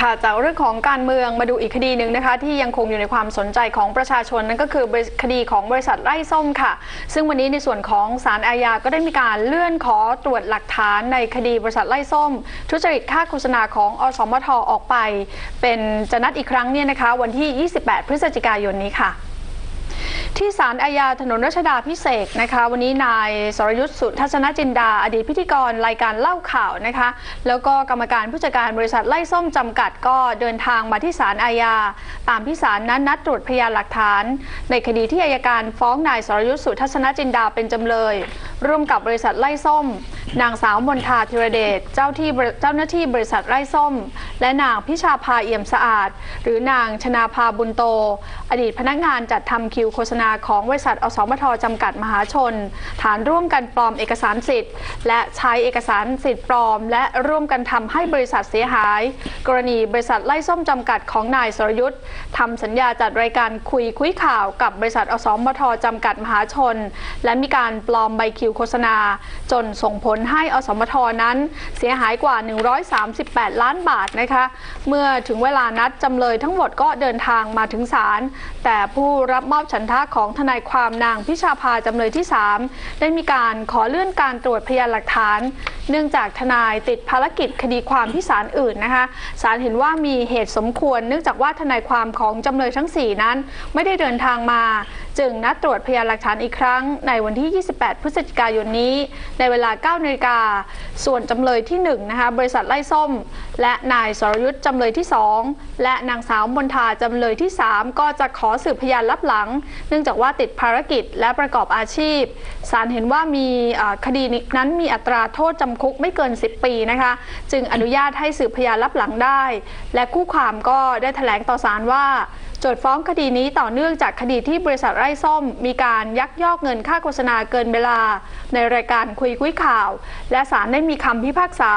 ค่ะจากเรื่องของการเมืองมาดูอีกคดีหนึ่งนะคะ ที่ยังคงอยู่ในความสนใจของประชาชนนั่นก็คือคดีของบริษัทไร่ส้มค่ะ ซึ่งวันนี้ในส่วนของศาลอาญาก็ได้มีการเลื่อนขอตรวจหลักฐานในคดีบริษัทไร่ส้ม ทุจริตค่าโฆษณาของอสมทออกไป เป็นจะนัดอีกครั้งเนี่ยนะคะ วันที่ 28 พฤศจิกายนนี้ค่ะ ที่ศาลอาญาถนนรัชดาพิเศษนะคะ วันนี้นายสรยุทธ์สุทัศนจินดา อดีตพิธีกรรายการเล่าข่าวนะคะ แล้วก็กรรมการผู้จัดการบริษัทไล่ส้มจำกัดก็เดินทางมาที่ศาลอาญาตามที่ศาลนั้นนัดตรวจพยานหลักฐาน ในคดีที่อายการฟ้องนายสรยุทธ์สุทัศนจินดาเป็นจำเลย ร่วมกับบริษัทไล่ส้ม นางสาวมนทาธิรเดชเจ้าที่เจ้าหน้าที่บริษัทไร่ส้ม และนางพิชาภาเอี่ยมสะอาด หรือนางชนาภาบุญโต อดีตพนักงานจัดทำคิวโฆษณาของบริษัท อสมทจำกัดมหาชน ฐานร่วมกันปลอมเอกสารสิทธิ์ และใช้เอกสารสิทธิ์ปลอม และร่วมกันทำให้บริษัทเสียหาย กรณีบริษัทไล่ส้มจำกัดของนายสรยุทธ์ทำสัญญาจัดรายการคุยคุยข่าวกับบริษัท อสมทจำกัดมหาชน และมีการปลอมใบคิวโฆษณา จนส่งผลให้อสมทนั้น เสียหายกว่า 138 ล้านบาทนะคะ เมื่อถึงเวลานัดจำเลยทั้งหมดก็เดินทางมาถึงศาลแต่ผู้รับมอบฉันทะของของทนายความนางพิชาภาจำเลยที่ 3 ได้มีการขอเลื่อนการตรวจพยานหลักฐาน เนื่องจากทนายติดภารกิจคดีความที่ศาลอื่นนะคะศาลเห็นว่ามีเหตุสมควร เนื่องจากว่าทนายความของจำเลยทั้ง 4 นั้น ไม่ได้เดินทางมา จึงนัดตรวจพยานหลักฐานอีกครั้ง ในวันที่ 28 พฤศจิกายนนี้ ในเวลา9นาฬิกาส่วนจำเลยที่1นะคะบริษัทไล่ส้ม และนายสรยุทธ์จำเลยที่ 2 และนางสาวมนทาจำเลยที่ 3 ก็จะขอสืบพยานลับหลัง เนื่องจากว่าติดภารกิจและประกอบอาชีพศาลเห็นว่ามีคดีนั้นมีอัตราโทษจำคุกไม่เกิน 10 ปีนะคะ จึงอนุญาตให้สืบพยานรับหลังได้ และคู่ความก็ได้แถลงต่อศาลว่าโจทฟ้องคดีนี้ต่อเนื่องจากคดีที่บริษัทไร่ส้ม มีการยักยอกเงินค่าโฆษณาเกินเวลา ในรายการคุยคุยข่าว และศาลได้มีคำพิพากษา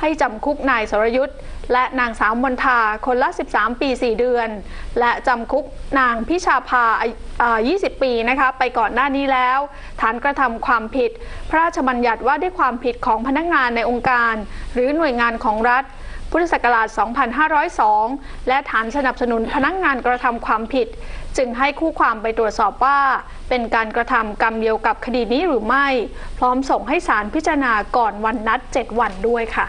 ให้จำคุกนายสรยุทธ์และนางสาวมนทาคนละ 13 ปี 4 เดือน และจำคุกนางพิชาภาอ่า20 ปีนะคะไปก่อนหน้านี้แล้ว ฐานกระทำความผิด พระราชบัญญัติว่าด้วยความผิดของพนักงานในองค์การ หรือหน่วยงานของรัฐ พุทธศักราช 2502 และฐานสนับสนุนพนักงานกระทำความผิด จึงให้คู่ความไปตรวจสอบว่า เป็นการกระทำกรรมเดียวกับคดีนี้หรือไม่ พร้อมส่งให้ศาลพิจารณาก่อนวันนัด 7 วันด้วยค่ะ